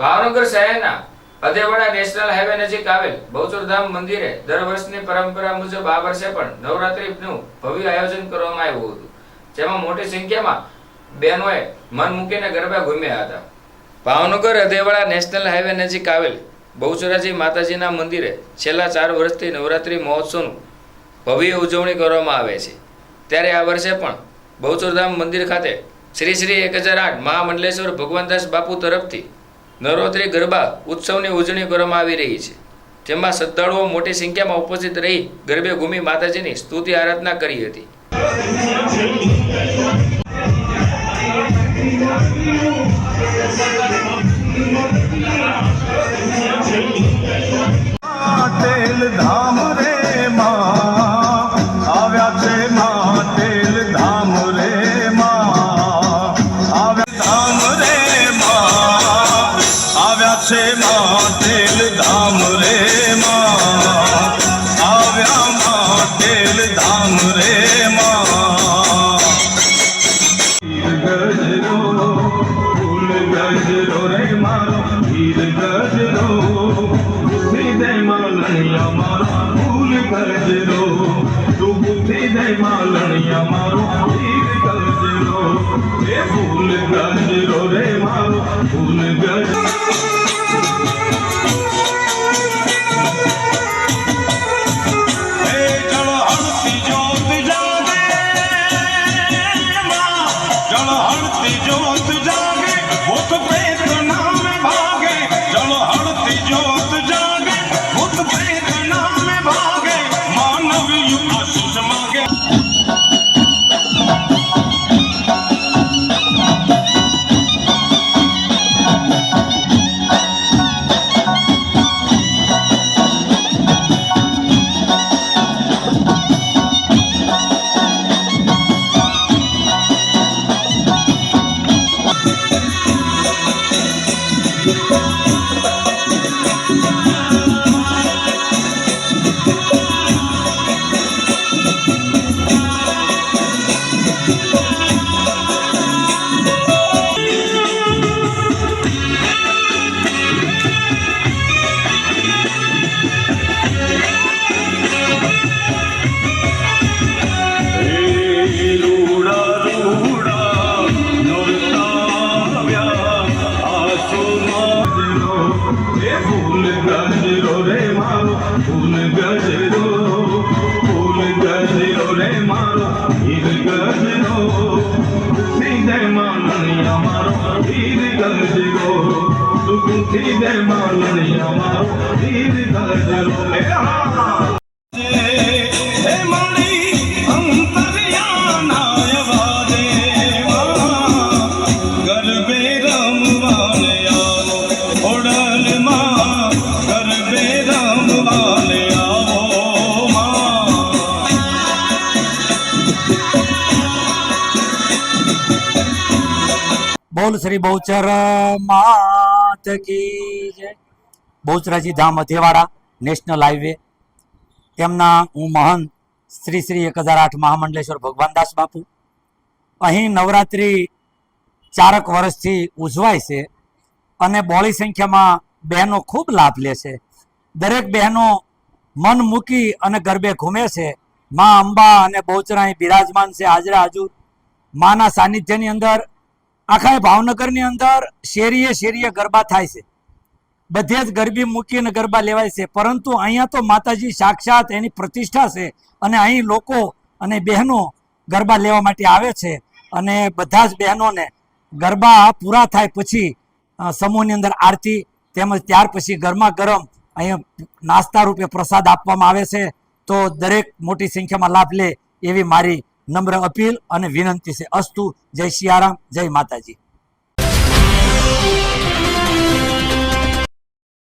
ભાવનગર શહેરના અદેવાડા national highway નજીક આવેલ બહુચરધામ મંદિરે દર વર્ષની પરંપરા મુજબ આ વર્ષે પણ નવરાત્રીનું ભવ્ય આયોજન કરવામાં આવ્યું હતું. જેમાં મોટી સંખ્યામાં બહેનોએ મન મૂકીને ગરબા ઘૂમ્યા હતા. ભાવનગર અદેવાડા નેશનલ હાઈવે નજીક આવેલ બહુચરાજી માતાજીના મંદિરે છેલ્લા ચાર વર્ષથી નવરાત્રી મહોત્સવનું ભવ્ય ઉજવણી કરવામાં આવે છે. ત્યારે આ વર્ષે પણ બહુચરધામ મંદિર ખાતે શ્રી શ્રી એક હજાર આઠ મહામંડલેશ્વર ભગવાનદાસ બાપુ તરફથી નવરાત્રી ગરબા, ઉત્સવની ઉજવણી કરવામાં આવી રહી છે. જેમાં શ્રદ્ધાળુઓ મોટી સંખ્યામાં ઉપસ્થિત રહી ગરબે ઘૂમી માતાજીની સ્તુતિ આરાધના કરી હતી. તેલ છે માં તેલ ધામ રે માં. આવ્યા માં તેલ ધામ રે ગજરો ફૂલ ગજરો રે મારો વીર ગજરો બુદ્ધિ દે માલણિયા મારો ફૂલ ગજરો તું બુદ્ધિ દે માલણિયા મારો વીર ગજરો એ ફૂલ ગજરો जोत जागे वो तो पे ફૂલ ગજરો ફૂલ ગજરો રે મારો હીર ગજરો સીધે માનણિયા મારો હીર ગજરો સુખથી દે માનણિયા મારો બોલ શ્રી બહુચર માત કી જય. બહુચરાજી ધામ અધેવાડા, નેશનલ હાઈવે. તેમના હું મહંત શ્રી શ્રી એક હજાર આઠ મહામંડલેશ્વર ભગવાનદાસ બાપુ. અહીં નવરાત્રિ ચારક વર્ષથી ઉજવાય છે અને બોળી સંખ્યામાં બહેનો ખૂબ લાભ લે છે. દરેક બહેનો મન મૂકી અને ગરબે ઘૂમે છે. મા અંબા અને બહુચરા બિરાજમાન છે. હાજરા હાજુ માના સાનિધ્યની અંદર આખા ભાવનગરની અંદર શેરીએ શેરીએ ગરબા થાય છે. બધે જ ગરબી મૂકીને ગરબા લેવાય છે. પરંતુ અહીંયા તો માતાજી સાક્ષાત એની પ્રતિષ્ઠા છે અને અહીં લોકો અને બહેનો ગરબા લેવા માટે આવે છે અને બધા જ બહેનોને ગરબા પૂરા થાય પછી સમૂહની અંદર આરતી તેમજ ત્યાર પછી ગરમા ગરમ અહીંયા નાસ્તા રૂપે પ્રસાદ આપવામાં આવે છે. તો દરેક મોટી સંખ્યામાં લાભ લે એવી મારી નમ્ર અપીલ અને વિનંતી છે. અસ્તુ. જય સિયારામ જય માતાજી.